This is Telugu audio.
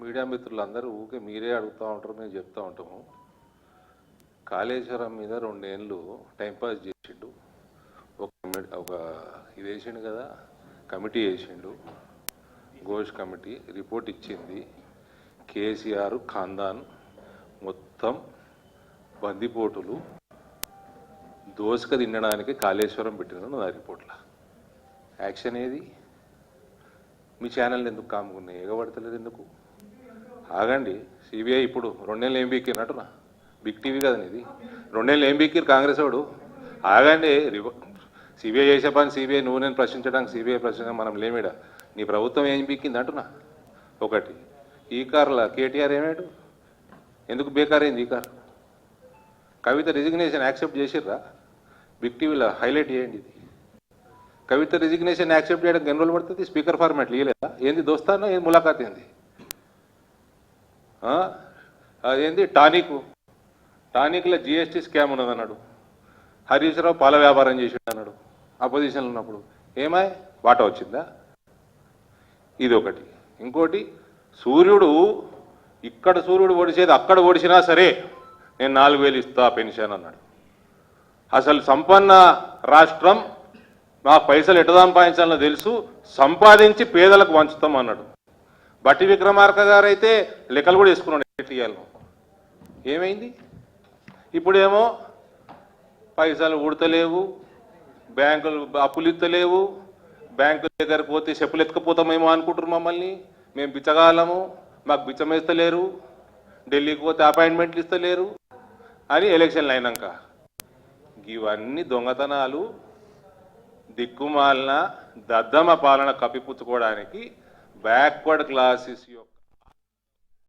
మీడియా మిత్రులందరూ ఊకే మీరే అడుగుతూ ఉంటారు మేము చెప్తూ ఉంటాము. కాళేశ్వరం మీద రెండేళ్ళు టైంపాస్ చేసిండు. ఒక ఒక ఇది వేసిండు కదా కమిటీ వేసిండు. ఘోష్ కమిటీ రిపోర్ట్ ఇచ్చింది. కేసీఆర్ ఖాందాన్ మొత్తం బందిపోటులు దోసుక తినడానికి కాళేశ్వరం పెట్టిన ఆ రిపోర్ట్లో. యాక్షన్ ఏది? మీ ఛానల్ ఎందుకు కాముకున్నాయి? ఎగబడతలేదు ఎందుకు? ఆగండి సిబిఐ ఇప్పుడు రెండేళ్ళు ఏం బీకినట్టునా బిగ్ టీవీ కదా ఇది రెండేళ్ళు ఏం బీకిరు కాంగ్రెస్ వాడు? ఆగండి సిబిఐ చేసే పని సిబిఐ నువ్వు నేను ప్రశ్నించడానికి సిబిఐ ప్రశ్నించడం మనం లేమిడ. నీ ప్రభుత్వం ఏం బీకింది అంటున్నా ఒకటి. ఈ కార్ల కేటీఆర్ ఏమేడు? ఎందుకు బేకారైంది ఈ కార్? కవిత రిజిగ్నేషన్ యాక్సెప్ట్ చేసిర్రా? బిగ్ టీవీలో హైలైట్ చేయండి ఇది. కవిత రిజిగ్నేషన్ యాక్సెప్ట్ చేయడానికి ఎన్ని రోజులు పడుతుంది? స్పీకర్ ఫార్మాట్ లేదా ఏంది దోస్తానో? ఏంది ములాఖాత్ ఏంది? అదేంది? టానిక్. టానిక్లో జిఎస్టీ స్కామ్ ఉన్నది అన్నాడు. పాల వ్యాపారం చేసిండు అన్నాడు. అపోజిషన్లో ఉన్నప్పుడు. ఏమాయ్ వాటా వచ్చిందా? ఇది ఒకటి ఇంకోటి సూర్యుడు ఇక్కడ సూర్యుడు ఓడిసేది అక్కడ ఒడిచినా సరే నేను నాలుగు వేలు ఇస్తా పెన్షన్ అన్నాడు. అసలు సంపన్న రాష్ట్రం మాకు పైసలు ఎటు సంపాదించాలో తెలుసు సంపాదించి పేదలకు వంచుతాం అన్నాడు. బట్టి విక్రమార్క గారు అయితే లెక్కలు కూడా వేసుకున్నాడు ఎన్టీఆర్లో ఏమైంది? ఇప్పుడేమో పైసలు ఉడతలేవు బ్యాంకులు అప్పులు ఇస్తలేవు బ్యాంకుల దగ్గర పోతే చెప్పులు ఎత్తుకపోతామేమో అనుకుంటారు మమ్మల్ని. మేము బిచ్చగాలము మాకు బిచ్చమేస్తలేరు ఢిల్లీకి పోతే అపాయింట్మెంట్లు ఇస్తలేరు అని ఎలక్షన్లు అయినాక. ఇవన్నీ దొంగతనాలు దిక్కుమాలిన దద్దమ పాలన కప్పిపుచ్చుకోవడానికి backward class is your